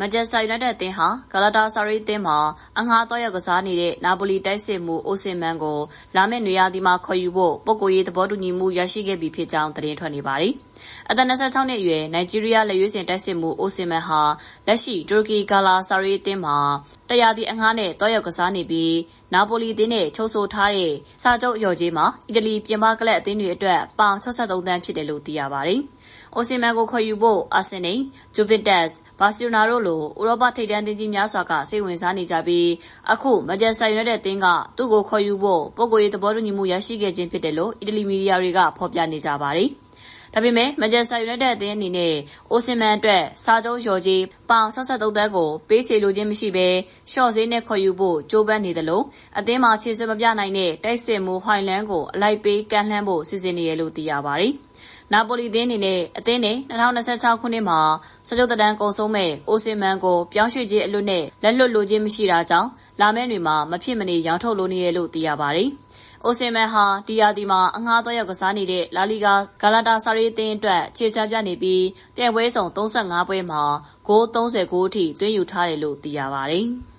မန်ချက်စတာယူနိုက်တက်အသင်းဟာဂလာတာဆာရီအသင်းမှာအငှားသွားရောက်ကစားနေတဲ့နာပိုလီတိုက်စစ်မှုအိုစင်မန်ကိုလာမယ့်နွေရာသီမှာခေါ်ယူဖို့ပုဂ္ဂိုလ်ရေးသဘောတူညီမှုရရှိခဲ့ပြီဖြစ်ကြောင်းသတင်းထွက်နေပါတယ်။အသက်26နှစ်အရွယ်နိုင်ဂျီးရီးယားလက်ရွေးစင်တိုက်စစ်မှုအိုစင်မန်ဟာလက်ရှိတူရကီဂါလာဆာရီအသင်းမှာတရားသီအငှားနဲ့သွားရောက်ကစားနေပြီးနာပိုလီအသင်းနဲ့ချုပ်ဆိုထားတဲ့စာချုပ်အလျော်ကြေးမှာအီတလီပြင်ပကလပ်အသင်းတွေအတွက်ပေါင်63သန်းဖြစ်တယ်လို့သိရပါတယ်။အိုစီမန်ကိုခေါ်ယူဖို့အာဆင်နယ်၊ဂျူဗင့်တက်စ်၊ဘာစီလိုနာတို့လို ဥရောပထိပ်တန်းသင်းကြီးများစွာက စိတ်ဝင်စားနေကြပြီး အခု မန်ချက်စတာယူနိုက်တက်အသင်းက သူ့ကိုခေါ်ယူဖို့ ပုဂ္ဂိုလ်ရေးသဘောတူညီမှု ရရှိခဲ့ခြင်းဖြစ်တယ်လို့ အီတလီမီဒီယာတွေက ဖော်ပြနေကြပါတယ်။ဒါပေမဲ့ မန်ချက်စတာယူနိုက်တက်အသင်းအနေနဲ့ အိုစင်မန်အတွက် စာချုပ်လျော်ကြေး ပေါင်63သန်းကို ပေးချေလိုခြင်းမရှိဘဲရှော့ဈေးနဲ့ ခေါ်ယူဖို့ ကြိုးပမ်းနေတယ်လို့အသင်းမှာ ခြေစွမ်းမပြနိုင်တဲ့ တိုက်စစ်မှုဟိုင်လန်းကို အလိုက်ပေး ကမ်းလှမ်းဖို့ စီစဉ်နေရလို့ သိရပါတယ်။နာပိုလီအသင်းအနေနဲ့အသင်းနဲ့2026ခုနှစ်မှာစကြုတ်တန်းကုံဆုံးမဲ့အိုစင်မန်ကိုပြောင်းရွှေ့ခြင်းအလွတ်နဲ့လက်လွတ်လိုခြင်းမရှိတာကြောင့်လာမယ့်တွင်မှာမဖြစ်မနေရောင်းထုတ်လိုနေရလို့သိရပါတယ်။အိုစင်မန်ဟာဒီယာဒီမှာအငှားသွက်ရောက်ကစားနေတဲ့လာလီဂါဂါလာတာဆာရီအသင်းအတွက်ခြေချပြနေပြီးပြိုင်ပွဲဆောင်35ပွဲမှာဂိုး30ဂိုးအထိသွင်းယူထားတယ်လို့သိရပါတယ်။